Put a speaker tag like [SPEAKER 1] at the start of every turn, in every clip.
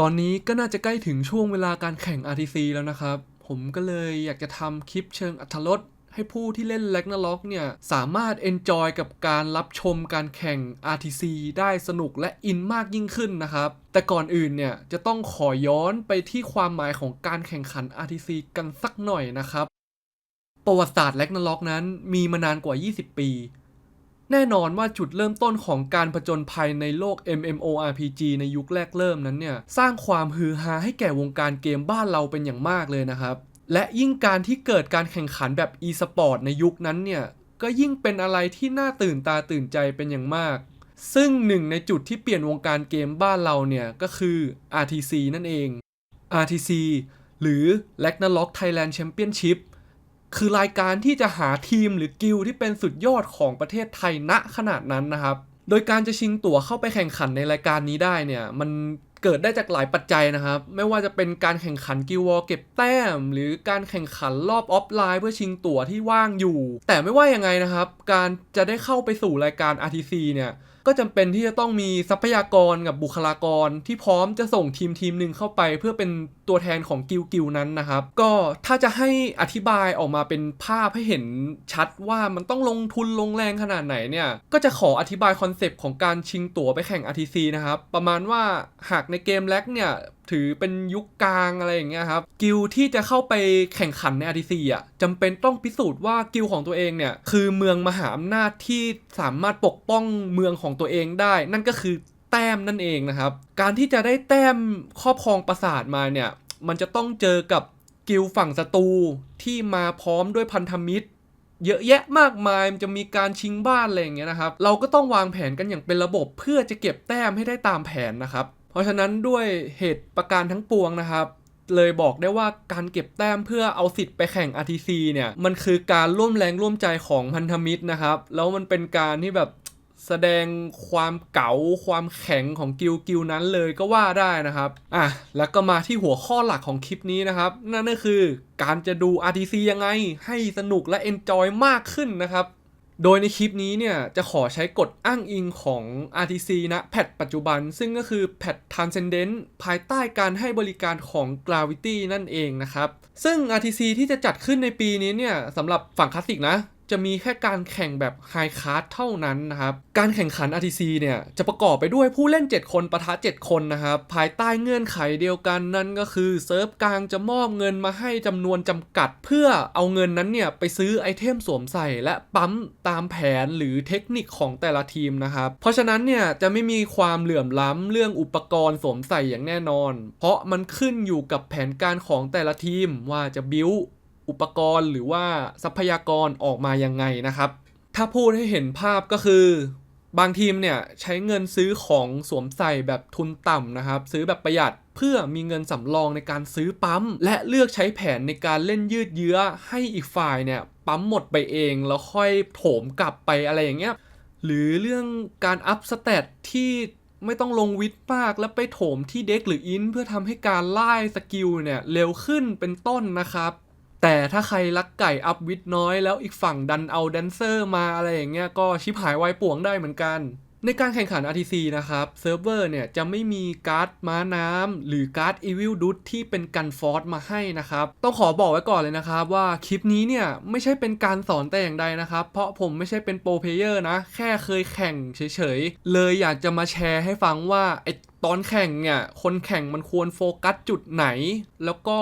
[SPEAKER 1] ตอนนี้ก็น่าจะใกล้ถึงช่วงเวลาการแข่ง RTC แล้วนะครับ ผมก็เลยอยากจะทำคลิปเชิงอัธรสให้ผู้ที่เล่น r a g n a r o k เนี่ย สามารถ enjoy กับการรับชมการแข่ง RTC ได้สนุกและอินมากยิ่งขึ้นนะครับ แต่ก่อนอื่นเนี่ย จะต้องขอย้อนไปที่ความหมายของการแข่งขัน RTC กันสักหน่อยนะครับ ประวัติศาสตร์ r a g n a r o k นั้นมีมานานกว่า 20 ปี แน่นอนว่าจุดเริ่มต้นของการผจญภัยในโลก MMORPG ในยุคแรกเริ่มนั้นเนี่ยสร้างความฮือฮาให้แก่วงการเกมบ้านเราเป็นอย่างมากเลยนะครับ และยิ่งการที่เกิดการแข่งขันแบบ e-sport ในยุคนั้นเนี่ยก็ยิ่งเป็นอะไรที่น่าตื่นตาตื่นใจเป็นอย่างมาก ซึ่งหนึ่งในจุดที่เปลี่ยนวงการเกมบ้านเราเนี่ยก็คือ RTC นั่นเอง RTC หรือ Ragnarok Thailand Championship คือรายการที่จะหาทีมหรือกิลที่เป็นสุดยอดของประเทศไทยณขนาดนั้นนะครับ โดยการจะชิงตั๋วเข้าไปแข่งขันในรายการนี้ได้เนี่ยมันเกิดได้จากหลายปัจจัยนะครับ ไม่ว่าจะเป็นการแข่งขันกิลวอเก็บแต้ม หรือการแข่งขันรอบออฟไลน์ เพื่อชิงตั๋วที่ว่างอยู่ แต่ไม่ว่ายังไงนะครับ การจะได้เข้าไปสู่รายการ RTC เนี่ย ก็จำเป็นที่จะต้องมีทรัพยากรกับบุคลากรที่พร้อมจะส่งทีมทีมหนึ่งเข้าไป เพื่อเป็นตัวแทนของกิลกิลนั้นนะครับ ก็ถ้าจะให้อธิบายออกมาเป็นภาพให้เห็นชัดว่ามันต้องลงทุนลงแรงขนาดไหนเนี่ย ก็จะขออธิบายคอนเซปต์ของการชิงตั๋วไปแข่ง RTC นะครับ ประมาณว่าหากในเกมแล็กเนี่ย ถือเป็นยุคกลางอะไรอย่างเงี้ยครับ กิลที่จะเข้าไปแข่งขันใน RTC อะจำเป็นต้องพิสูจน์ว่ากิลของตัวเองเนี่ย คือเมืองมหาอำนาจที่สามารถปกป้องเมืองของตัวเองได้ นั่นก็คือแต้มนั่นเองนะครับ การที่จะได้แต้มครอบครองปราสาทมาเนี่ย มันจะต้องเจอกับกิลฝั่งศัตรูที่มาพร้อมด้วยพันธมิตร เยอะแยะมากมายมันจะมีการชิงบ้านอะไรอย่างเงี้ยนะครับ เราก็ต้องวางแผนกันอย่างเป็นระบบเพื่อจะเก็บแต้มให้ได้ตามแผนนะครับ เพราะฉะนั้นด้วยเหตุประการทั้งปวงนะครับเลยบอกได้ว่าการเก็บแต้มเพื่อเอาสิทธิ์ไปแข่ง RTC เนี่ย มันคือการร่วมแรงร่วมใจของพันธมิตรนะครับ แล้วมันเป็นการที่แบบแสดงความเก๋าความแข็งของกิลกิลนั้นเลยก็ว่าได้นะครับ อะ แล้วก็มาที่หัวข้อหลักของคลิปนี้นะครับ นั่นก็คือการจะดู RTC ยังไงให้สนุกและ enjoy มากขึ้นนะครับ โดยในคลิปนี้เนี่ยจะขอใช้กฎอ้างอิงของ RTC นะแพทปัจจุบัน ซึ่งก็คือแพท Transcendent ภายใต้การให้บริการของ Gravity นั่นเองนะครับ ซึ่ง RTC ที่จะจัดขึ้นในปีนี้เนี่ยสำหรับฝั่งคลาสสิกนะ จะมีแค่การแข่งแบบไฮคาร์ดเท่านั้นนะครับ การแข่งขัน RTC เนี่ยจะประกอบไปด้วยผู้เล่น 7 คนปะทะ 7 คนนะครับ ภายใต้เงื่อนไขเดียวกันนั่นก็คือเซิร์ฟกลางจะมอบเงินมาให้จำนวนจำกัด เพื่อเอาเงินนั้นเนี่ยไปซื้อไอเทมสวมใส่ และปั๊มตามแผนหรือเทคนิคของแต่ละทีมนะครับ เพราะฉะนั้นเนี่ยจะไม่มีความเหลื่อมล้ำเรื่องอุปกรณ์สวมใส่อย่างแน่นอน เพราะมันขึ้นอยู่กับแผนการของแต่ละทีมว่าจะบิว อุปกรณ์หรือว่าทรัพยากรออกมายังไงนะครับ ถ้าพูดให้เห็นภาพก็คือบางทีมเนี่ยใช้เงินซื้อของสวมใส่แบบทุนต่ำนะครับ ซื้อแบบประหยัดเพื่อมีเงินสำรองในการซื้อปั๊ม และเลือกใช้แผนในการเล่นยืดเยื้อให้อีกฝ่ายเนี่ยปั๊มหมดไปเองแล้วค่อยโถมกลับไปอะไรอย่างเงี้ยหรือเรื่องการอัพสเตตที่ไม่ต้องลงวิทย์มากแล้วไปโถมที่เด็กหรืออินเพื่อทำให้การไล่สกิลเนี่ยเร็วขึ้นเป็นต้นนะครับ แต่ถ้าใครรักไก่อัพวิดน้อยแล้วอีกฝั่งดันเอาแดนเซอร์มาอะไรอย่างเงี้ยก็ชิบหายวายป่วงได้เหมือนกัน ในการแข่งขัน RTC นะครับเซิร์ฟเวอร์เนี่ยจะไม่มีการ์ดม้าน้ำหรือการ์ด Evil d u ที่เป็นกันฟอร์สมาให้นะครับ ต้องขอบอกไว้ก่อนเลยนะครับว่าคลิปนี้เนี่ยไม่ใช่เป็นการสอนแต่อย่างใดนะครับ เพราะผมไม่ใช่เป็นโปรเพเยอร์นะ แค่เคยแข่งเฉยๆ เลยอยากจะมาแชร์ให้ฟังว่าไอตอนแข่งเนี่ย คนแข่งมันควรโฟกัสจุดไหน แล้วก็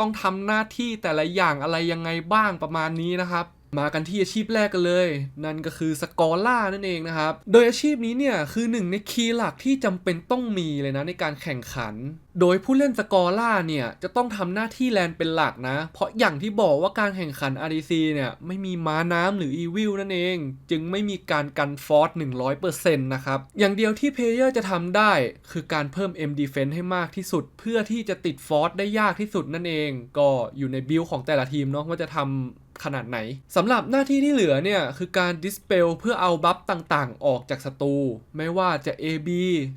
[SPEAKER 1] ต้องทำหน้าที่แต่ละอย่างอะไรยังไงบ้างประมาณนี้นะครับ มากันที่อาชีพแรกกันเลย นั่นก็คือสกอล่านั่นเองนะครับ โดยอาชีพนี้เนี่ยคือหนึ่งในคีย์หลักที่จำเป็นต้องมีเลยนะในการแข่งขัน โดยผู้เล่นสกอล่าเนี่ยจะต้องทำหน้าที่แลนเป็นหลักนะ เพราะอย่างที่บอกว่าการแข่งขัน RDC เนี่ยไม่มีม้าน้ำหรืออีวิลนั่นเอง จึงไม่มีการกันฟอร์ส100%นะครับ อย่างเดียวที่เพลเยอร์จะทำได้ คือการเพิ่ม M Defense ให้มากที่สุด เพื่อที่จะติดฟอร์สได้ยากที่สุดนั่นเอง ก็อยู่ในบิลของแต่ละทีมเนาะว่าจะทำ ขนาดไหนสำหรับหน้าที่ที่เหลือเนี่ย คือการ dispel เพื่อเอาบัฟต่างๆ ออกจากศัตรูไม่ว่าจะ AB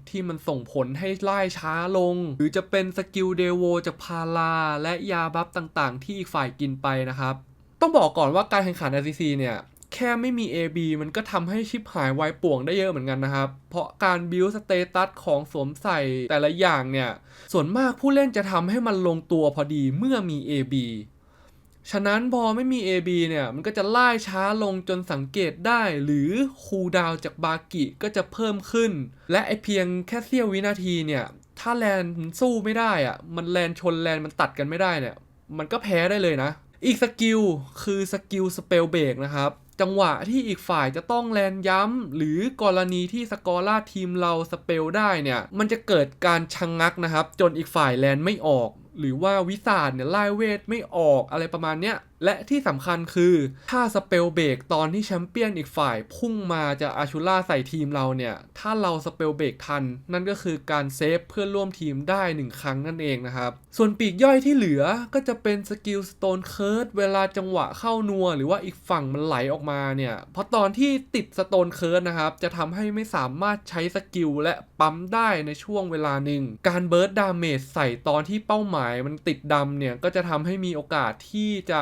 [SPEAKER 1] ที่มันส่งผลให้ไล่ช้าลง หรือจะเป็นสกิลเดโวจากพาราและยาบัฟต่างๆ ที่อีกฝ่ายกินไปนะครับ ต้องบอกก่อนว่าการแข่งขัน RCC เนี่ยแค่ไม่มี AB มันก็ทำให้ชิปหายวายป่วงได้เยอะเหมือนกันนะครับ เพราะการบิวสเตตัสของสวมใส่แต่ละอย่างเนี่ย ส่วนมากผู้เล่นจะทำให้มันลงตัวพอดีเมื่อมี AB ฉะนั้นพอไม่มี AB เนี่ย มันก็จะไล่ช้าลงจนสังเกตได้ หรือคูลดาวจากบากิก็จะเพิ่มขึ้น และไอเพียงแค่เสี้ยววินาทีเนี่ย ถ้าแลนมันสู้ไม่ได้อะมันแลนชนแลนมันตัดกันไม่ได้เนี่ย มันก็แพ้ได้เลยนะ อีกสกิลคือสกิลสเปลเบรกนะครับจังหวะที่อีกฝ่ายจะต้องแลนย้ำ หรือกรณีที่สกอร่าทีมเราสเปลได้เนี่ย มันจะเกิดการชะงงักนะครับ จนอีกฝ่ายแลนไม่ออก หรือว่าวิสาดเนี่ยไล่เวทไม่ออกอะไรประมาณเนี้ย และที่สำคัญคือถ้าสเปลเบรกตอนที่แชมเปี้ยนอีกฝ่ายพุ่งมาจะอาชูล่าใส่ทีมเราเนี่ย ถ้าเราสเปลเบรกทัน นั่นก็คือการเซฟเพื่อนร่วมทีมได้ 1 ครั้งนั่นเองนะครับ ส่วนปีกย่อยที่เหลือก็จะเป็นสกิลสโตนเคิร์ดเวลาจังหวะเข้านัว หรือว่าอีกฝั่งมันไหลออกมาเนี่ย เพราะตอนที่ติดสโตนเคิร์ดนะครับจะทำให้ไม่สามารถใช้สกิลและปั๊มได้ในช่วงเวลาหนึ่ง การเบิร์ดดาเมจใส่ตอนที่เป้าหมายมันติดดำเนี่ยก็จะทำให้มีโอกาสที่จะ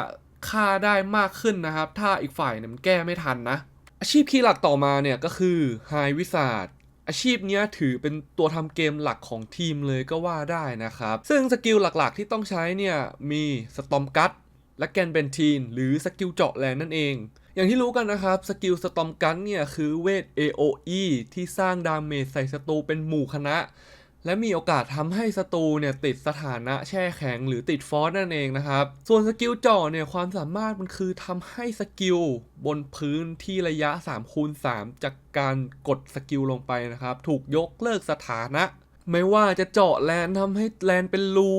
[SPEAKER 1] ฆ่าได้มากขึ้นนะครับ ถ้าอีกฝ่ายเนี่ยมันแก้ไม่ทันนะ อาชีพคีย์หลักต่อมาเนี่ยก็คือไฮวิสาดอาชีพนี้ถือเป็นตัวทำเกมหลักของทีมเลยก็ว่าได้นะครับ ซึ่งสกิลหลักๆที่ต้องใช้เนี่ยมีสตอมกัตและแกนเบนทีน หรือสกิลเจาะแรงนั่นเอง อย่างที่รู้กันนะครับ สกิลสตอมกันเนี่ยคือเวท AOE ที่สร้างดาเมจใส่ศัตรูเป็นหมู่คณะ และมีโอกาสทำให้ศัตรูเนี่ยติดสถานะแช่แข็งหรือติดฟอสนั่นเองนะครับ ส่วนสกิลเจ่อเนี่ยความสามารถมันคือทำให้สกิลบนพื้นที่ระยะ3คูณ3จากการกดสกิลลงไปนะครับ ถูกยกเลิกสถานะ ไม่ว่าจะเจาะแลนทำให้แลนเป็นรู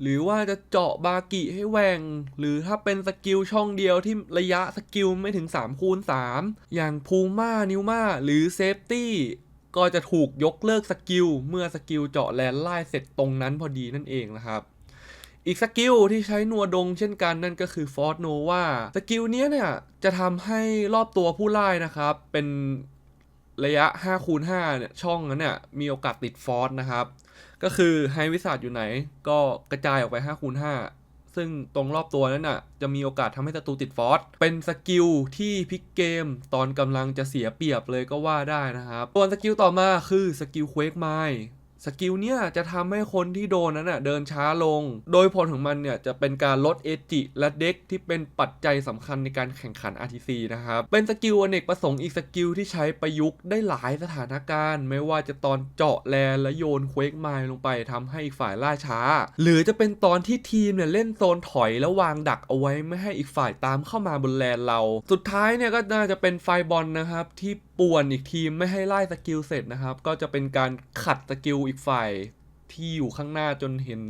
[SPEAKER 1] หรือว่าจะเจาะบากิให้แหวงหรือถ้าเป็นสกิลช่องเดียวที่ระยะสกิลไม่ถึง3คูณ3อย่างพูม่านิวมาหรือเซฟตี้ ก็จะถูกยกเลิกสกิลเมื่อสกิลเจาะแลนไล่เสร็จตรงนั้นพอดีนั่นเองนะครับอีกสกิลที่ใช้นัวดงเช่นกันนั่นก็คือฟอร์ n โนวาสกิลนี้เนี่ยจะทำให้รอบตัวผู้ไล่นะครับ เป็นระยะ5คูณ5เนี่ยช่องนั้นเนี่ยมีโอกาสติดฟอร์สนะครับ ก็คือไฮวิสาดอยู่ไหนก็กระจายออกไป5คูณ5 ซึ่งตรงรอบตัวนั้นน่ะจะมีโอกาสทำให้ศัตรูติดฟอร์สเป็นสกิลที่พลิกเกม ตอนกำลังจะเสียเปรียบเลยก็ว่าได้นะครับส่วนสกิลต่อมาคือสกิลเควกไม สกิลเนี่ยจะทำให้คนที่โดนนั้นน่ะเดินช้าลง โดยผลของมันเนี่ยจะเป็นการลดเอจิและเด็กที่เป็นปัจจัยสำคัญในการแข่งขัน RTC นะครับ เป็นสกิลอเนกประสงค์อีกสกิลที่ใช้ประยุกต์ได้หลายสถานการณ์ ไม่ว่าจะตอนเจาะแลนและโยนเควกไมล์ลงไปทำให้อีกฝ่ายล่าช้า หรือจะเป็นตอนที่ทีมเนี่ยเล่นโซนถอยแล้ววางดักเอาไว้ไม่ให้อีกฝ่ายตามเข้ามาบนแลนเรา สุดท้ายเนี่ยก็น่าจะเป็นไฟบอลนะครับที่ป่วนอีกทีมไม่ให้ไล่สกิลเสร็จนะครับ ก็จะเป็นการขัดสกิลอีกฝ่ายที่อยู่ข้างหน้าจนเห็น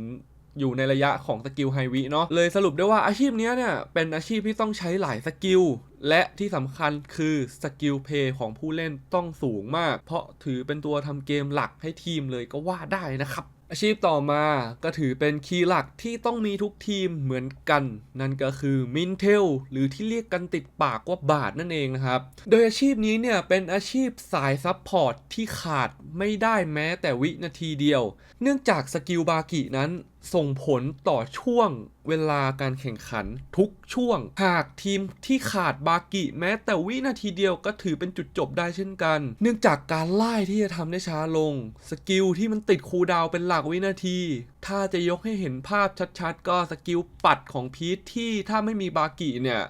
[SPEAKER 1] อยู่ในระยะของสกิลไฮวิเนาะเลยสรุปได้ว่าอาชีพนี้เนี่ย เป็นอาชีพที่ต้องใช้หลายสกิล และที่สำคัญคือสกิลเพย์ของผู้เล่นต้องสูงมาก เพราะถือเป็นตัวทำเกมหลักให้ทีมเลยก็ว่าได้นะครับ อาชีพต่อมาก็ถือเป็นคีย์หลักที่ต้องมีทุกทีมเหมือนกัน นั่นก็คือมินเทลหรือที่เรียกกันติดปากว่าบาทนั่นเองนะครับ โดยอาชีพนี้เนี่ยเป็นอาชีพสายซับพอร์ตที่ขาดไม่ได้แม้แต่วินาทีเดียว เนื่องจากสกิลบากินั้นส่งผลต่อช่วงเวลาการแข่งขันทุกช่วง หากทีมที่ขาดบากิแม้แต่วินาทีเดียวก็ถือเป็นจุดจบได้เช่นกัน เนื่องจากการไล่ที่จะทำได้ช้าลง สกิลที่มันติดคูดาวเป็นหลักวินาที ถ้าจะยกให้เห็นภาพชัดๆ ก็สกิลปัดของพีทที่ถ้าไม่มีบากิเนี่ย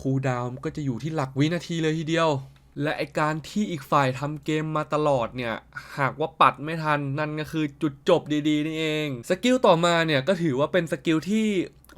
[SPEAKER 1] คูดาวน์ก็จะอยู่ที่หลักวินาทีเลยทีเดียว และไอการที่อีกฝ่ายทำเกมมาตลอดเนี่ย หากว่าปัดไม่ทันนั่นก็คือจุดจบดีๆนี่เอง สกิลต่อมาเนี่ยก็ถือว่าเป็นสกิลที่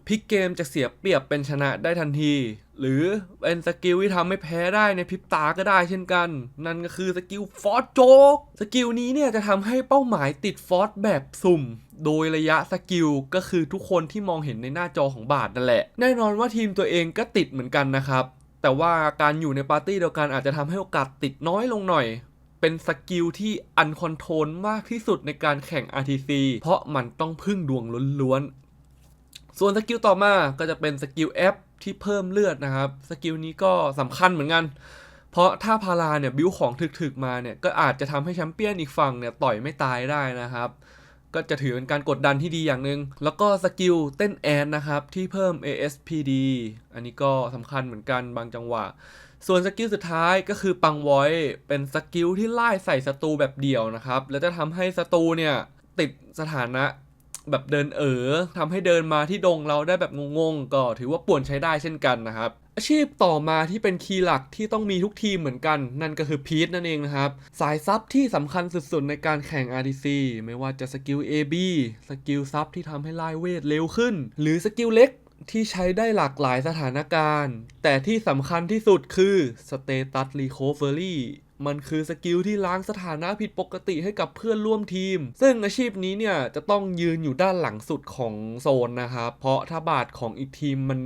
[SPEAKER 1] พลิกเกมจะเสียเปรียบเป็นชนะได้ทันที หรือเป็นสกิลที่ทำให้แพ้ได้ในพริบตาก็ได้เช่นกัน นั่นก็คือสกิลฟอสโจกสกิลนี้เนี่ยจะทำให้เป้าหมายติดฟอสแบบสุ่ม โดยระยะสกิลก็คือทุกคนที่มองเห็นในหน้าจอของบาทนั่นแหละ แน่นอนว่าทีมตัวเองก็ติดเหมือนกันนะครับ แต่ว่าการอยู่ในปาร์ตี้เดียวกันอาจจะทำให้โอกาสติดน้อยลงหน่อย เป็นสกิลที่อันคอนโทรลมากที่สุดในการแข่ง RTC เพราะมันต้องพึ่งดวงล้วนๆ ส่วนสกิลต่อมาก็จะเป็นสกิล F ที่เพิ่มเลือดนะครับ สกิลนี้ก็สำคัญเหมือนกัน เพราะถ้าพาราเนี่ยบิวของถึกๆมาเนี่ยก็อาจจะทำให้แชมเปี้ยนอีกฝั่งเนี่ยต่อยไม่ตายได้นะครับ ก็จะถือเป็นการกดดันที่ดีอย่างหนึ่งแล้วก็สกิลเต้นแอนนะครับที่เพิ่ม ASPD อันนี้ก็สำคัญเหมือนกันบางจังหวะ ส่วนสกิลสุดท้ายก็คือปังไวอยเป็นสกิลที่ไล่ใส่ศัตรูแบบเดี่ยวนะครับ แล้วจะทำให้ศัตรูเนี่ยติดสถานะแบบเดินเอ๋อทำให้เดินมาที่ดงเราได้แบบงงๆ ก็ถือว่าป่วนใช้ได้เช่นกันนะครับ อาชีพต่อมาที่เป็นคีย์หลักที่ต้องมีทุกทีมเหมือนกัน นั่นก็คือพีทนั่นเองนะครับ สายซับที่สำคัญสุดๆในการแข่ง RTC ไม่ว่าจะสกิล AB สกิลซับที่ทำให้ไล่เวทเร็วขึ้น หรือสกิลเล็กที่ใช้ได้หลากหลายสถานการณ์ แต่ที่สำคัญที่สุดคือ Status Recovery มันคือสกิลที่ล้างสถานะผิดปกติให้กับเพื่อนร่วมทีม ซึ่งอาชีพนี้เนี่ยจะต้องยืนอยู่ด้านหลังสุดของโซนนะครับ เพราะถ้าบาดของอีกทีมมัน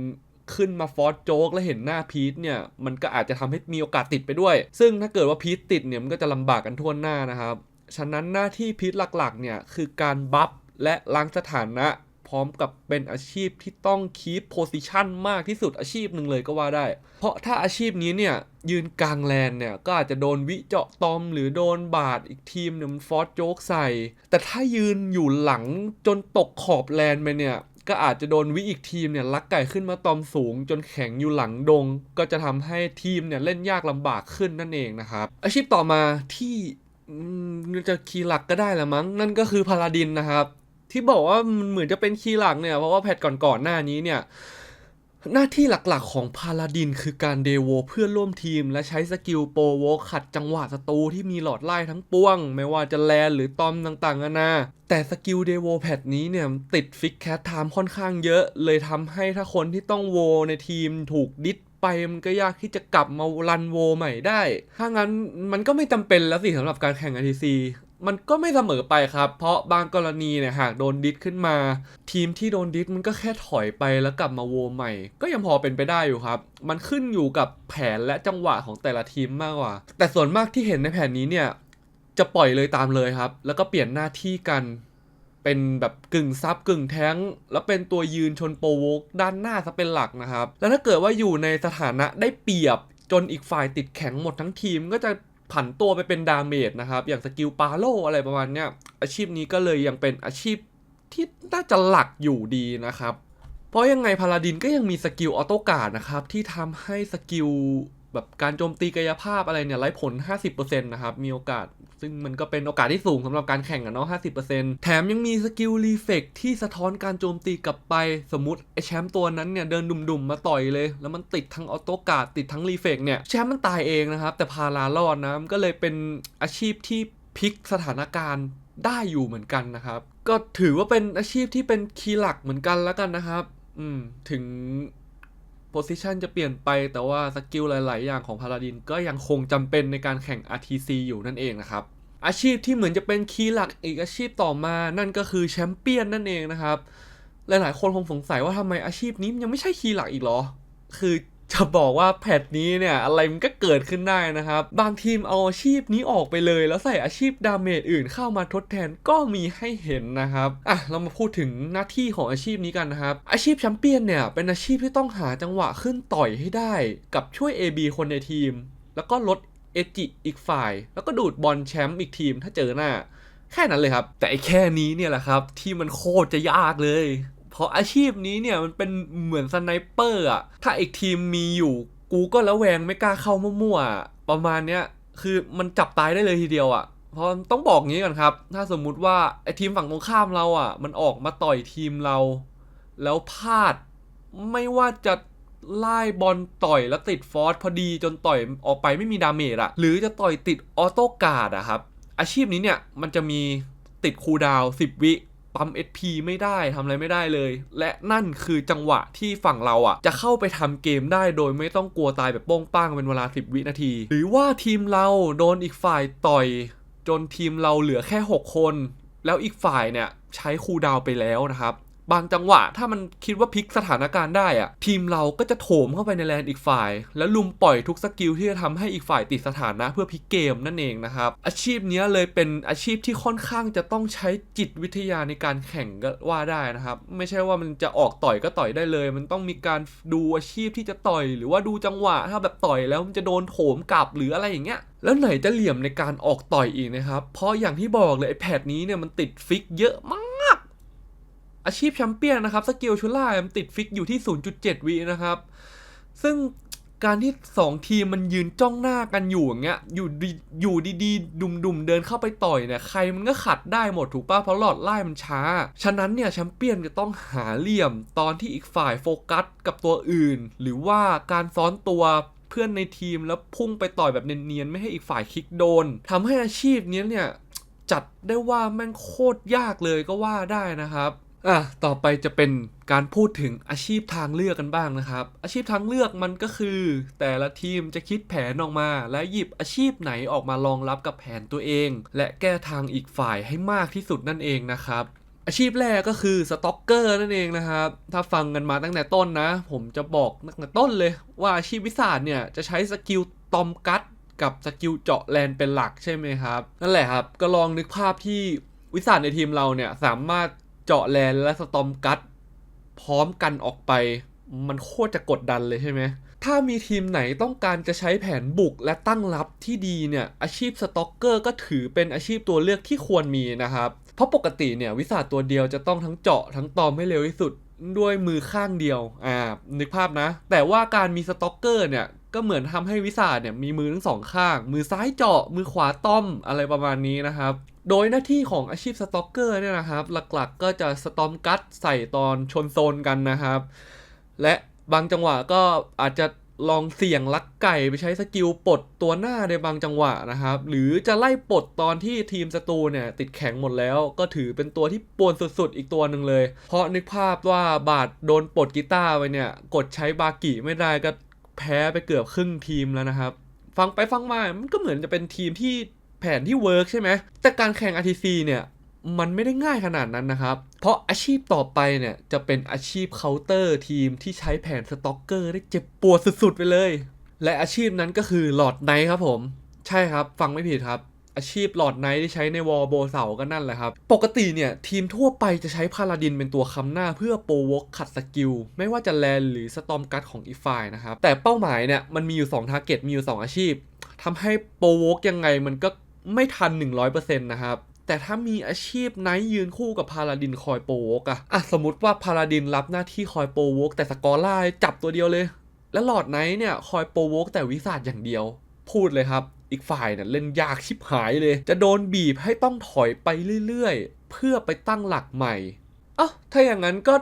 [SPEAKER 1] ขึ้นมาฟอสโจ๊กและเห็นหน้าพีทเนี่ยมันก็อาจจะทำให้มีโอกาสติดไปด้วย ซึ่งถ้าเกิดว่าพีทติดเนี่ยมันก็จะลำบากกันทั่วหน้านะครับ ฉะนั้นหน้าที่พีทหลักๆเนี่ยคือการบัฟและล้างสถานะพร้อมกับเป็นอาชีพที่ต้องคีปโพซิชันมากที่สุดอาชีพหนึ่งเลยก็ว่าได้ เพราะถ้าอาชีพนี้เนี่ย ยืนกลางแลนเนี่ย ก็อาจจะโดนวิเจาะตอม หรือโดนบาดอีกทีมเนี่ยมันฟอสโจ๊กใส่ แต่ถ้ายืนอยู่หลังจนตกขอบแลนไปเนี่ย ก็อาจจะโดนวิอีกทีมเนี่ยลักไก่ขึ้นมาตอมสูง จนแข็งอยู่หลังดง ก็จะทำให้ทีมเนี่ยเล่นยากลำบากขึ้นนั่นเองนะครับ อาชีพต่อมาที่จะคีย์หลักก็ได้ละมั้ง นั่นก็คือพาลาดินนะครับ ที่บอกว่ามันเหมือนจะเป็นคีย์หลักเนี่ยเพราะว่าแพทก่อนๆหน้านี้เนี่ย หน้าที่หลักๆของพาลาดินคือการเดโวเพื่อนร่วมทีม และใช้สกิลโปรโวขัดจังหวะศัตรูที่มีหลอดไล่ทั้งปวง ไม่ว่าจะแลนหรือตอมต่างๆนานาแต่สกิลเดโวแพทนี้เนี่ยติดฟิกแคทไทม์ค่อนข้างเยอะ เลยทำให้ถ้าคนที่ต้องโวในทีมถูกดิสไปมันก็ยากที่จะกลับมารันโวใหม่ได้ ถ้างั้นมันก็ไม่จำเป็นแล้วสิสำหรับการแข่ง RTC มันก็ไม่เสมอไปครับ เพราะบางกรณีเนี่ยหากโดนดิสขึ้นมา ทีมที่โดนดิสมันก็แค่ถอยไปแล้วกลับมาโวใหม่ ก็ยังพอเป็นไปได้อยู่ครับ มันขึ้นอยู่กับแผนและจังหวะของแต่ละทีมมากกว่า แต่ส่วนมากที่เห็นในแผนนี้เนี่ยจะปล่อยเลยตามเลยครับ แล้วก็เปลี่ยนหน้าที่กัน เป็นแบบกึ่งซับกึ่งแท้ง แล้วเป็นตัวยืนชนโปรโวกด้านหน้าซะเป็นหลักนะครับ แล้วถ้าเกิดว่าอยู่ในสถานะได้เปรียบจนอีกฝ่ายติดแข็งหมดทั้งทีมก็จะ ผันตัวไปเป็นดาเมจนะครับ อย่างสกิลปาโลอะไรประมาณเนี้ยอาชีพนี้ก็เลยยังเป็นอาชีพที่น่าจะหลักอยู่ดีนะครับ เพราะยังไงพาลาดินก็ยังมีสกิลออโต้การ์ดนะครับ ที่ทำให้สกิล แบบการโจมตีกายภาพอะไรเนี่ยไร้ผล 50%นะครับ มีโอกาส ซึ่งมันก็เป็นโอกาสที่สูงสำหรับการแข่งอะเนาะ 50%แถมยังมีสกิลรีเฟกที่สะท้อนการโจมตีกลับไป สมมติไอแชมป์ตัวนั้นเนี่ย เดินดุ่มๆ มาต่อยเลย แล้วมันติดทั้งออโต้การ์ดติดทั้งรีเฟกเนี่ย แชมป์มันตายเองนะครับ แต่พารารอดนะมันก็เลยเป็นอาชีพที่พลิกสถานการณ์ได้อยู่เหมือนกันนะครับ ก็ถือว่าเป็นอาชีพที่เป็นคีย์หลักเหมือนกันแล้วกันนะครับ อืม ถึง ซิชันจะเปลี่ยนไปแต่ว่าสกิลหลาย ๆ อย่างของพาราดินก็ยังคงจำเป็นในการแข่ง RTC อยู่นั่นเองนะครับอาชีพที่เหมือนจะเป็นคีย์หลักอีกอาชีพต่อมา นั่นก็คือแชมเปี้ยนนั่นเองนะครับ หลายๆคนคงสงสัยว่าทำไมอาชีพนี้ยังไม่ใช่คีย์หลักอีกเหรอ คือ จะบอกว่าแพทนี้เนี่ยอะไรมันก็เกิดขึ้นได้นะครับ บางทีมเอาอาชีพนี้ออกไปเลย แล้วใส่อาชีพดาเมจอื่นเข้ามาทดแทนก็มีให้เห็นนะครับอะเรามาพูดถึงหน้าที่ของอาชีพนี้กันนะครับ อาชีพแชมเปี้ยนเนี่ยเป็นอาชีพที่ต้องหาจังหวะขึ้นต่อยให้ได้ กับช่วย AB คนในทีม แล้วก็ลดเอจิอีกฝ่าย แล้วก็ดูดบอลแชมป์อีกทีมถ้าเจอหน้า แค่นั้นเลยครับ แต่ไอ้แค่นี้เนี่ยแหละครับ ที่มันโคตรจะยากเลย เพราะอาชีพนี้เนี่ยมันเป็นเหมือนสไนเปอร์อะถ้าอีกทีมมีอยู่ กูก็ล้วแวงไม่กล้าเข้ามั่วๆอะประมาณเนี้ยคือมันจับตายได้เลยทีเดียวอะเพราะต้องบอกงี้ก่อนครับ ถ้าสมมุติว่าไอ้ทีมฝั่งตรงข้ามเราอะมันออกมาต่อยทีมเรา แล้วพลาดไม่ว่าจะไล่บอลต่อยแล้วติดฟอสพอดีจนต่อยออกไปไม่มีดาเมจอะหรือจะต่อยติดออโต้การ์ดอะครับอาชีพนี้เนี่ยมันจะมีติดคูดาวน์10 วิ ปั๊ม SP ไม่ได้ทำอะไรไม่ได้เลย และนั่นคือจังหวะที่ฝั่งเราอะ จะเข้าไปทำเกมได้โดยไม่ต้องกลัวตายแบบโป้งป้างเป็นเวลา 10 วินาที หรือว่าทีมเราโดนอีกฝ่ายต่อย จนทีมเราเหลือแค่ 6 คน แล้วอีกฝ่ายเนี่ยใช้คูดาวไปแล้วนะครับ บางจังหวะ ถ้ามันคิดว่าพลิกสถานการณ์ได้อะทีมเราก็จะโถมเข้าไปในแลนด์อีกฝ่าย แล้วลุมปล่อยทุกสกิลที่จะทำให้อีกฝ่ายติดสถานะเพื่อพลิกเกมนั่นเองนะครับ อาชีพนี้เลยเป็นอาชีพที่ค่อนข้างจะต้องใช้จิตวิทยาในการแข่งก็ว่าได้นะครับ ไม่ใช่ว่ามันจะออกต่อยก็ต่อยได้เลย มันต้องมีการดูอาชีพที่จะต่อย หรือว่าดูจังหวะถ้าแบบต่อยแล้วมันจะโดนโถมกลับหรืออะไรอย่างเงี้ยแล้วไหนจะเหลี่ยมในการออกต่อยอีกนะครับ เพราะอย่างที่บอกเลยไอ้แพทนี้เนี่ยมันติดฟิกเยอะมาก อาชีพแชมเปี้ยนนะครับ สกิลชุล่ามันติดฟิกอยู่ที่ 0.7วินะครับ ซึ่งการที่สองทีมมันยืนจ้องหน้ากันอยู่อย่างเงี้ย อยู่ดีอยู่ดีๆ ดุมๆ เดินเข้าไปต่อยเนี่ย ใครมันก็ขัดได้หมดถูกป่ะ เพราะหลอดไล่มันช้า ฉะนั้นเนี่ยแชมเปี้ยนจะต้องหาเหลี่ยมตอนที่อีกฝ่ายโฟกัสกับตัวอื่น หรือว่าการซ้อนตัวเพื่อนในทีมแล้วพุ่งไปต่อยแบบเนียนๆ ไม่ให้อีกฝ่ายคลิกโดนทำให้อาชีพนี้เนี่ยจัดได้ว่าแม่งโคตรยากเลยก็ว่าได้นะครับ อะต่อไปจะเป็นการพูดถึงอาชีพทางเลือกกันบ้างนะครับ อาชีพทางเลือกมันก็คือ แต่ละทีมจะคิดแผนออกมา และหยิบอาชีพไหนออกมารองรับกับแผนตัวเอง และแก้ทางอีกฝ่ายให้มากที่สุดนั่นเองนะครับอาชีพแรกก็คือสต็อกเกอร์นั่นเองนะครับ ถ้าฟังกันมาตั้งแต่ต้นนะ ผมจะบอกตั้งแต่ต้นเลย ว่าอาชีพวิสาดเนี่ยจะใช้สกิลตอมกัดกับสกิลเจาะแลนเป็นหลักใช่ไหมครับ นั่นแหละครับ ก็ลองนึกภาพที่วิสาดในทีมเราเนี่ยสามารถ เจาะแลนและสตอมกัดพร้อมกันออกไป มันโคตรจะกดดันเลยใช่ไหมถ้ามีทีมไหนต้องการจะใช้แผนบุกและตั้งรับที่ดีเนี่ยอาชีพสต็อกเกอร์ก็ถือเป็นอาชีพตัวเลือกที่ควรมีนะครับ เพราะปกติเนี่ยวิสาตัวเดียวจะต้องทั้งเจาะทั้งตอมให้เร็วที่สุดด้วยมือข้างเดียวอ่านึกภาพนะ แต่ว่าการมีสต็อกเกอร์เนี่ยก็เหมือนทำให้วิสาเนี่ยมีมือทั้งสองข้าง มือซ้ายเจาะมือขวาต้อมอะไรประมาณนี้นะครับ โดยหน้าที่ของอาชีพสต็อกเกอร์เนี่ยนะครับ หลักๆก็จะสตอมกัดใส่ตอนชนโซนกันนะครับ และบางจังหวะก็อาจจะลองเสี่ยงลักไก่ไปใช้สกิลปลดตัวหน้าในบางจังหวะนะครับ หรือจะไล่ปลดตอนที่ทีมศัตรูเนี่ยติดแข็งหมดแล้ว ก็ถือเป็นตัวที่ปวนสุดๆ อีกตัวหนึ่งเลย เพราะนึกภาพว่าบาดโดนปลดกีตาร์ไปเนี่ย กดใช้บากิไม่ได้ก็แพ้ไปเกือบครึ่งทีมแล้วนะครับ ฟังไปฟังมา มันก็เหมือนจะเป็นทีมที่ แผนที่เวิร์กใช่ไหมแต่การแข่ง RTC เนี่ยมันไม่ได้ง่ายขนาดนั้นนะครับ เพราะอาชีพต่อไปเนี่ยจะเป็นอาชีพเคาน์เตอร์ทีมที่ใช้แผนสต็อกเกอร์ได้เจ็บปวดสุดๆไปเลย และอาชีพนั้นก็คือหลอดไนท์ครับผม ใช่ครับ ฟังไม่ผิดครับ อาชีพหลอดไนท์ที่ใช้ในวอลโบเสาก็นั่นแหละครับ ปกติเนี่ยทีมทั่วไปจะใช้พาลาดินเป็นตัวค้ำหน้าเพื่อโปวกขัดสกิล ไม่ว่าจะแลนหรือสตอมกัดของอีกฝ่ายนะครับ แต่เป้าหมายเนี่ยมันมีอยู่2ทาร์เก็ตมีอยู่ 2 อาชีพทำให้โปวกยังไงมันก็ ไม่ทัน 100%นะครับแต่ถ้ามีอาชีพไนท์ยืนคู่กับพาลาดินคอยโปรวกอะอะสมมติว่าพาลาดินรับหน้าที่คอยโปรวกแต่สกอร์ล่าจับตัวเดียวเลย และหลอดไนท์เนี่ยคอยโปรวกแต่วิสาดอย่างเดียว พูดเลยครับ อีกฝ่ายเนี่ยเล่นยากชิบหายเลย จะโดนบีบให้ต้องถอยไปเรื่อยๆ เพื่อไปตั้งหลักใหม่อ้าถ้าอย่างนั้นก็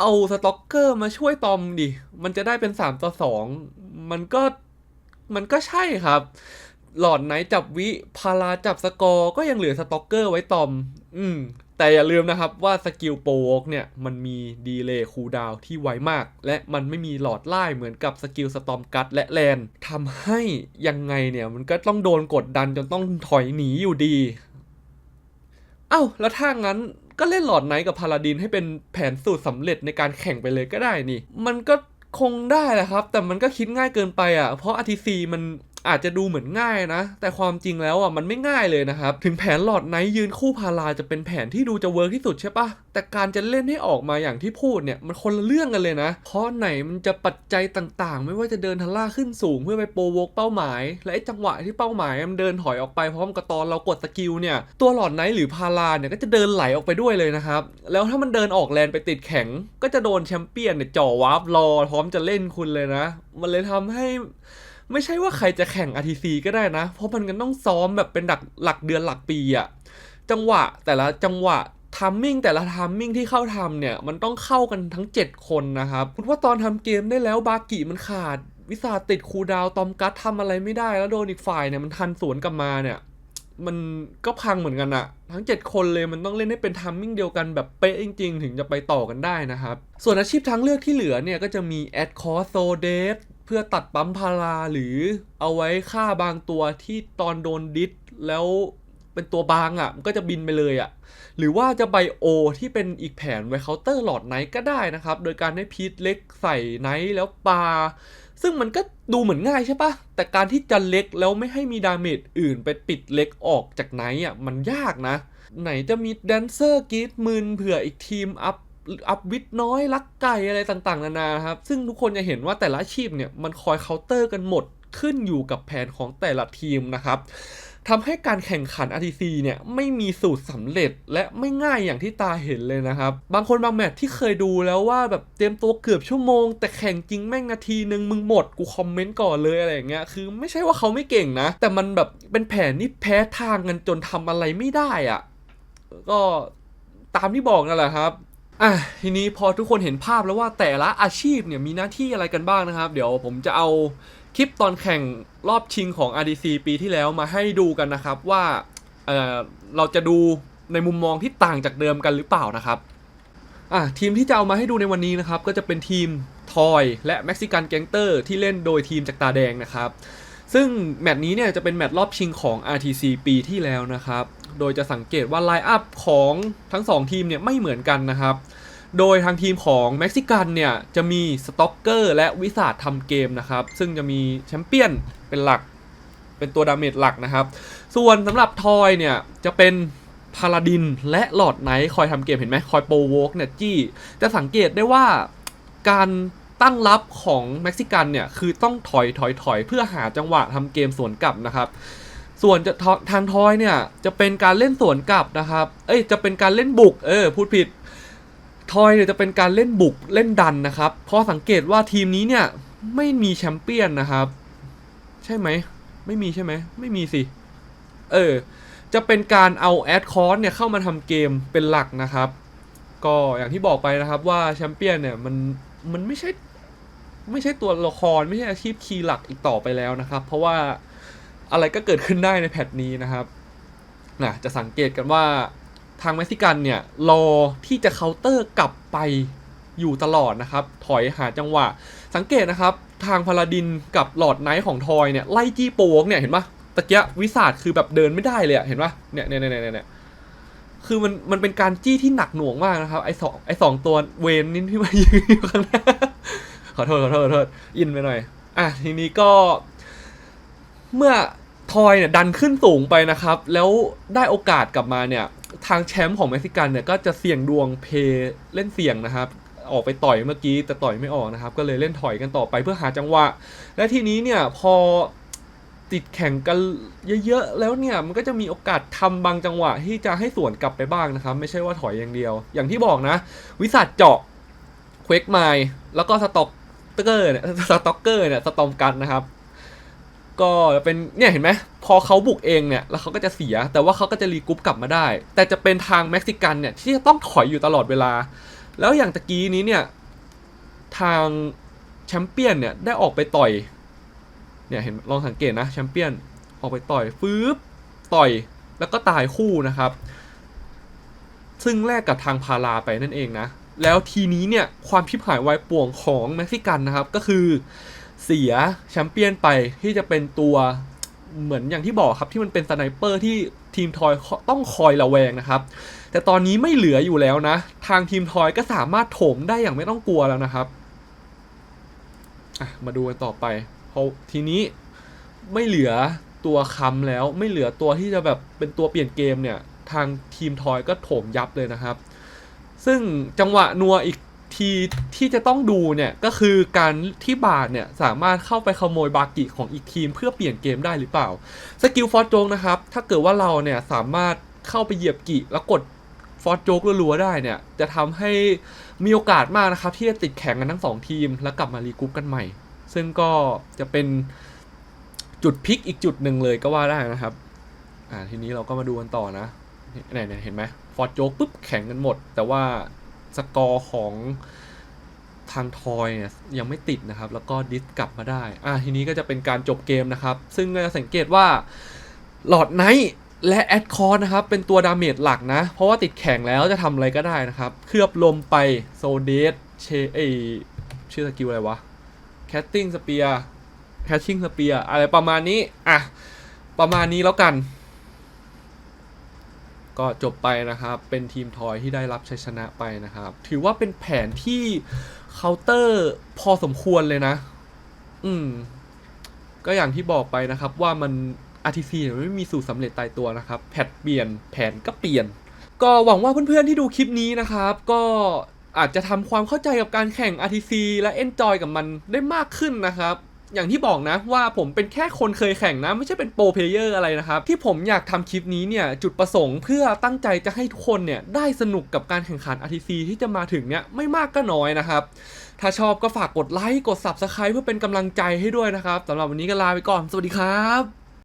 [SPEAKER 1] เอาสต็อกเกอร์มาช่วยตอมดิ มันจะได้เป็น 3 ต่อ 2 มันก็มันก็ใช่ครับ หลอดไหนจับวิ พาราจับสกอร์ก็ยังเหลือสต็อกเกอร์ไว้ตอม อืม แต่อย่าลืมนะครับว่าสกิลโปรวกเนี่ย มันมีดีเลย์คูลดาวที่ไวมาก และมันไม่มีหลอดไล่เหมือนกับสกิลสตอมกัดและแลนทำให้ยังไงเนี่ย มันก็ต้องโดนกดดันจนต้องถอยหนีอยู่ดี เอ้า แล้วถ้างั้นก็เล่นหลอดไนกับพาลาดินให้เป็นแผนสูตรสำเร็จในการแข่งไปเลยก็ได้นี่ มันก็คงได้แหละครับ แต่มันก็คิดง่ายเกินไปอะ เพราะ RTC มัน อาจจะดูเหมือนง่ายนะ แต่ความจริงแล้วอะมันไม่ง่ายเลยนะครับ ถึงแผนหลอดไนท์ยืนคู่พาราจะเป็นแผนที่ดูจะเวิร์กที่สุดใช่ปะแต่การจะเล่นให้ออกมาอย่างที่พูดเนี่ยมันคนละเรื่องกันเลยนะ เพราะไหนมันจะปัจจัยต่างๆ ไม่ว่าจะเดินทันล่าขึ้นสูงเพื่อไปโปรวกเป้าหมาย และไอ้จังหวะที่เป้าหมายมันเดินถอยออกไปพร้อมกับตอนเรากดสกิลเนี่ยตัวหลอดไนท์หรือพาราเนี่ยก็จะเดินไหลออกไปด้วยเลยนะครับแล้วถ้ามันเดินออกแลนไปติดแข็ง ก็จะโดนแชมเปี้ยนเนี่ยจ่อวาร์ปรอพร้อมจะเล่นคุณเลยนะ มันเลยทำให้ ไม่ใช่ว่าใครจะแข่ง RTC ก็ได้นะ เพราะมันก็ต้องซ้อมแบบเป็นหลักหลักเดือนหลักปีอะจังหวะแต่ละจังหวะทัมมิ่งแต่ละทัมมิ่งที่เข้าทำเนี่ย มันต้องเข้ากันทั้ง 7 คนนะครับคุณว่าตอนทำเกมได้แล้วบากิมันขาด วิสาติดคูดาวตอมกัสทำอะไรไม่ได้ แล้วโดนอีกฝ่ายเนี่ยมันทันสวนกลับมาเนี่ย มันก็พังเหมือนกันอะทั้ง 7 คนเลยมันต้องเล่นให้เป็นทัมมิ่งเดียวกันแบบเป๊ะจริง ๆ ถึงจะไปต่อกันได้นะครับ ส่วนอาชีพทางเลือกที่เหลือเนี่ยก็จะมีแอดคอร์โซเดส พื่อตัดปั๊มพาราหรือเอาไว้ฆ่าบางตัวที่ตอนโดนดิสแล้วเป็นตัวบางอะ่ะมันก็จะบินไปเลยอะ่ะ หรือว่าจะไบโอที่เป็นอีกแผนไวเคาน์เตอร์หลอดไนท์ก็ได้นะครับ โดยการให้พีทเล็กใส่ไนท์แล้วปา ซึ่งมันก็ดูเหมือนง่ายใช่ปะแต่การที่จะเล็กแล้วไม่ให้มีดาเมจอื่นไปปิดเล็กออกจากไนท์อะมันยากนะ ไหนจะมีแดนเซอร์กีดมืนเผื่ออีกทีมอัพ อัพวิทน้อยลักไก่อะไรต่างๆ นานาครับ ซึ่งทุกคนจะเห็นว่าแต่ละอาชีพเนี่ยมันคอยเคาน์เตอร์กันหมดขึ้นอยู่กับแผนของแต่ละทีมนะครับทำให้การแข่งขัน RTC เนี่ยไม่มีสูตรสำเร็จและไม่ง่ายอย่างที่ตาเห็นเลยนะครับ บางคนบางแมตช์ที่เคยดูแล้วว่าแบบเตรียมตัวเกือบชั่วโมง แต่แข่งจริงแม่งนาทีหนึ่งมึงหมดกูคอมเมนต์ก่อนเลยอะไรอย่างเงี้ยคือไม่ใช่ว่าเขาไม่เก่งนะ แต่มันแบบเป็นแผนที่แพ้ทางกันจนทำอะไรไม่ได้อะก็ตามที่บอกนั่นแหละครับ อะทีนี้พอทุกคนเห็นภาพแล้วว่าแต่ละอาชีพเนี่ยมีหน้าที่อะไรกันบ้างนะครับ เดี๋ยวผมจะเอาคลิปตอนแข่งรอบชิงของ RDC ปีที่แล้วมาให้ดูกันนะครับว่าเออเราจะดูในมุมมองที่ต่างจากเดิมกันหรือเปล่านะครับอะทีมที่จะเอามาให้ดูในวันนี้นะครับ ก็จะเป็นทีมทอยและเม็กซิกันแกงเตอร์ที่เล่นโดยทีมจากตาแดงนะครับ ซึ่งแมตช์นี้เนี่ยจะเป็นแมตช์รอบชิงของ RTC ปีที่แล้วนะครับ โดยจะสังเกตว่าไลน์อัพของทั้ง 2 ทีมเนี่ยไม่เหมือนกันนะครับ โดยทางทีมของเม็กซิกันเนี่ยจะมีสต็อกเกอร์และวิสาดทำเกมนะครับ ซึ่งจะมีแชมเปี้ยนเป็นหลัก เป็นตัวดาเมจหลักนะครับ ส่วนสำหรับทอยเนี่ยจะเป็นพาลาดินและหลอดไนท์คอยทำเกมเห็นไหมคอยโปรโวกเนี่ยจี้จะสังเกตได้ว่าการ ตั้งรับของเม็กซิกันเนี่ยคือต้องถอยถอยถอยเพื่อหาจังหวะทำเกมสวนกลับนะครับ ส่วนจะททางทอยเนี่ยจะเป็นการเล่นสวนกลับนะครับ เอ้ยจะเป็นการเล่นบุก เออพูดผิดทอยเนี่ยจะเป็นการเล่นบุกเล่นดันนะครับเพราะสังเกตว่าทีมนี้เนี่ยไม่มีแชมเปี้ยนนะครับ ใช่ไหมไม่มีใช่ไหมไม่มีสิ เออ จะเป็นการเอาแอดคอร์สเนี่ยเข้ามาทำเกมเป็นหลักนะครับ ก็อย่างที่บอกไปนะครับว่าแชมเปี้ยนเนี่ยมันมันไม่ใช่ ไม่ใช่ตัวละครไม่ใช่อาชีพคีย์หลักอีกต่อไปแล้วนะครับ เพราะว่าอะไรก็เกิดขึ้นได้ในแพทนี้นะครับนะจะสังเกตกันว่าทางเม็กซิกันเนี่ยรอที่จะเคาน์เตอร์กลับไปอยู่ตลอดนะครับ ถอยหาจังหวะ สังเกตนะครับ ทางพาลาดินกับหลอดไนท์ของทอยเนี่ยไล่จี้โปวกเนี่ยเห็นปะตะเกียวิสาดคือแบบเดินไม่ได้เลยเห็นปะเนี่ยเนี่ยเนี่ยเนี่ยเนี่ยคือมันมันเป็นการจี้ที่หนักหน่วงมากนะครับ ไอสองไอสองตัวเวนนี่ที่มายืนอยู่ข้างหน้า ขอโทษขอโทษขอโทษอินไปหน่อย อะทีนี้ก็ เมื่อทอยเนี่ยดันขึ้นสูงไปนะครับ แล้วได้โอกาสกลับมาเนี่ย ทางแชมป์ของเม็กซิกันเนี่ยก็จะเสี่ยงดวงเพเล่นเสี่ยงนะครับ ออกไปต่อยเมื่อกี้แต่ต่อยไม่ออกนะครับ ก็เลยเล่นถอยกันต่อไปเพื่อหาจังหวะ และทีนี้เนี่ยพอติดแข่งกันเยอะๆแล้วเนี่ยมันก็จะมีโอกาสทำบางจังหวะที่จะให้สวนกลับไปบ้างนะครับ ไม่ใช่ว่าถอยอย่างเดียว อย่างที่บอกนะ วิสัทเจาะเควกไมล์แล้วก็สต็อก เกอร์เนี่ยสต็อกเกอร์เนี่ยสตอมกันนะครับ ก็เป็นเนี่ยเห็นไหมพอเขาบุกเองเนี่ยแล้วเขาก็จะเสีย แต่ว่าเขาก็จะรีกรุ๊ปกลับมาได้ แต่จะเป็นทางเม็กซิกันเนี่ยที่จะต้องถอยอยู่ตลอดเวลา แล้วอย่างตะกี้นี้เนี่ยทางแชมเปี้ยนเนี่ยได้ออกไปต่อยเนี่ยเห็นลองสังเกตนะแชมเปี้ยนออกไปต่อยฟืบต่อยแล้วก็ตายคู่นะครับ ซึ่งแลกกับทางพาราไปนั่นเองนะ แล้วทีนี้เนี่ยความชิบหายวายป่วงของเม็กซิกันนะครับ ก็คือเสียแชมเปี้ยนไปที่จะเป็นตัวเหมือนอย่างที่บอกครับที่มันเป็นสไนเปอร์ที่ทีมทอยต้องคอยระแวงนะครับ แต่ตอนนี้ไม่เหลืออยู่แล้วนะ ทางทีมทอยก็สามารถโถมได้อย่างไม่ต้องกลัวแล้วนะครับมาดูกันต่อไปเพราะทีนี้ไม่เหลือตัวค้ำแล้วไม่เหลือตัวที่จะแบบเป็นตัวเปลี่ยนเกมเนี่ย ทางทีมทอยก็โถมยับเลยนะครับ ซึ่งจังหวะนัวอีกทีที่จะต้องดูเนี่ยก็คือการที่บาทเนี่ยสามารถเข้าไปขโมยบากิของอีกทีมเพื่อเปลี่ยนเกมได้หรือเปล่า สกิลฟอร์จงนะครับ ถ้าเกิดว่าเราเนี่ยสามารถเข้าไปเหยียบกิแล้วกดฟอร์จกรัวๆได้เนี่ยจะทำให้มีโอกาสมากนะครับ ที่จะติดแข่งกันทั้งสองทีม แล้วกลับมารีกรุ๊ปกันใหม่ ซึ่งก็จะเป็นจุดพลิกอีกจุดหนึ่งเลยก็ว่าได้นะครับ อ่าทีนี้เราก็มาดูกันต่อนะเนี่ยเนี่ยเห็นไหม อร์โจกปุ๊บแข่งกันหมด แต่ว่าสกอร์ของทางทอยเนี่ยยังไม่ติดนะครับ แล้วก็ดิสกลับมาได้ อ่าทีนี้ก็จะเป็นการจบเกมนะครับ ซึ่งก็จะสังเกตว่าหลอดไนท์และแอดคอร์นะครับ เป็นตัวดาเมจหลักนะ เพราะว่าติดแข่งแล้วจะทำอะไรก็ได้นะครับ เคลือบลมไปโซเดสเชเอชื่อสกิลอะไรวะแคตติ้งสเปียร์แคชชิ่งสเปียร์อะไรประมาณนี้ อะ ประมาณนี้แล้วกัน ก็จบไปนะครับ เป็นทีมทอยที่ได้รับชัยชนะไปนะครับ ถือว่าเป็นแผนที่เคาน์เตอร์พอสมควรเลยนะ อืม ก็อย่างที่บอกไปนะครับว่ามัน RTC เนี่ยมันไม่มีสูตรสำเร็จตายตัวนะครับ แพทเปลี่ยนแผนก็เปลี่ยน ก็หวังว่าเพื่อนๆที่ดูคลิปนี้นะครับ ก็อาจจะทำความเข้าใจกับการแข่ง RTC และ Enjoy กับมันได้มากขึ้นนะครับ อย่างที่บอกนะว่าผมเป็นแค่คนเคยแข่งนะ ไม่ใช่เป็นโปรเพลเยอร์อะไรนะครับ ที่ผมอยากทำคลิปนี้เนี่ย จุดประสงค์เพื่อตั้งใจจะให้ทุกคนเนี่ยได้สนุกกับการแข่งขัน RTC ที่จะมาถึงเนี่ยไม่มากก็น้อยนะครับถ้าชอบก็ฝากกดไลค์กด Subscribe เพื่อเป็นกำลังใจให้ด้วยนะครับสำหรับวันนี้ก็ลาไปก่อน สวัสดีครับ